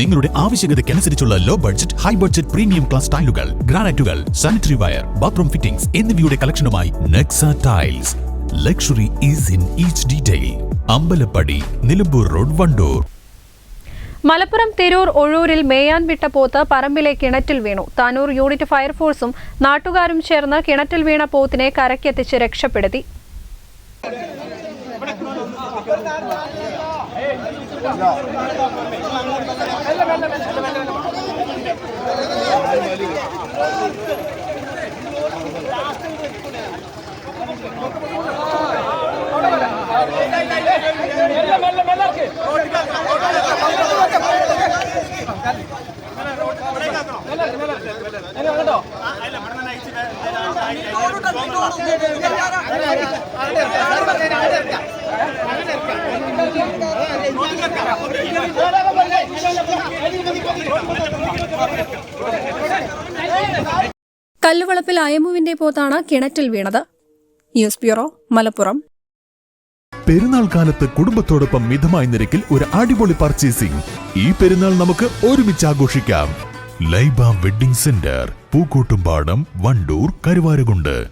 നിങ്ങളുടെ ആവശ്യകതയ്ക്കനുസരിച്ചുള്ള low budget high budget premium class ടൈലുകൾ ഗ്രാനൈറ്റുകൾ സാനിറ്ററി വയർ ബാത്റൂം ഫിറ്റിംഗ്സ് എന്നിവയുടെ കളക്ഷനുമായി Nexa tiles luxury is in each detail Ambalappadi Nilambur road Wandoor. Malappuram Tirur ഒഴൂരിൽ മേയാൻ വിട്ട പോത്ത് പറമ്പിലെ കിണറ്റിൽ വീണു. താനൂർ യൂണിറ്റ് ഫയർഫോഴ്സും നാട്ടുകാരും ചേർന്ന് കിണറ്റിൽ വീണ പോത്തിനെ കരക്കെത്തിച്ച് രക്ഷപ്പെടുത്തി. ¡Ahora, കല്ലുവളപ്പിൽ അയമുവിന്റെ പോത്താണ് കിണറ്റിൽ വീണത്. News bureau Malappuram. പെരുന്നാൾ കാലത്ത് കുടുംബത്തോടൊപ്പം മിതമായ നിരക്കിൽ ഒരു അടിപൊളി പർച്ചേസിംഗ് ഈ പെരുന്നാൾ നമുക്ക് ഒരുമിച്ച് ആഘോഷിക്കാം. Laiba wedding centre Pookkottumpadam Wandoor Karuvarakundu.